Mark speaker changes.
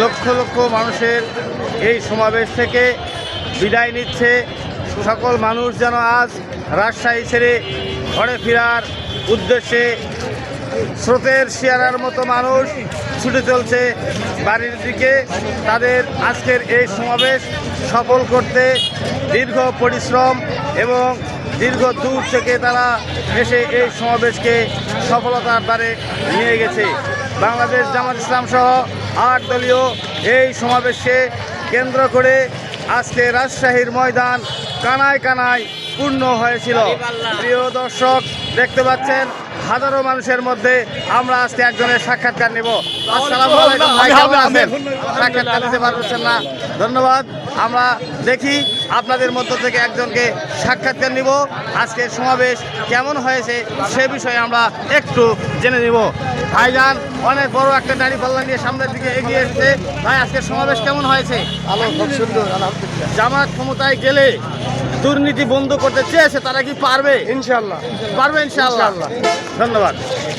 Speaker 1: লক্ষ লক্ষ মানুষের এই সমাবেশ থেকে বিদায় নিচ্ছে সকল মানুষ যেন আজ রাজশাহী ছেড়ে ঘরে ফেরার উদ্দেশ্যে স্রোতের শিয়ারার মতো মানুষ ছুটে চলছে বাড়ির দিকে। তাদের আজকের এই সমাবেশ সফল করতে দীর্ঘ পরিশ্রম এবং দীর্ঘ দূর থেকে তারা এসে এই সমাবেশকে সফলতার দ্বারে নিয়ে গেছে। বাংলাদেশ জামাত ইসলাম সহ আট দলীয় এই সমাবেশকে কেন্দ্র করে আজকে রাজশাহীর ময়দান কানায় কানায় পূর্ণ হয়েছিল। প্রিয় দর্শক, দেখতে পাচ্ছেন, হাজারো মানুষের মধ্যে আমরা আজকে একজনের সাক্ষাৎকার নেব। সাক্ষাৎকার নিতে পারছেন না। ধন্যবাদ। আমরা দেখি আপনাদের মধ্য থেকে একজনকে সাক্ষাৎকার নিব। আজকের সমাবেশ কেমন হয়েছে সে বিষয়ে আমরা একটু জেনে নিব। ভাইজান অনেক বড় একটা দাঁড়ি পাল্লা নিয়ে সামনের দিকে এগিয়ে এসেছে। ভাই আজকের সমাবেশ কেমন হয়েছে?
Speaker 2: আলো খুব সুন্দর আলহামদুলিল্লাহ।
Speaker 1: জামাত ক্ষমতায় গেলে দুর্নীতি বন্ধ করতে চেয়েছে তারা কি পারবে?
Speaker 2: ইনশাল্লাহ
Speaker 1: পারবে
Speaker 2: ইনশাল্লাহ।
Speaker 1: ধন্যবাদ।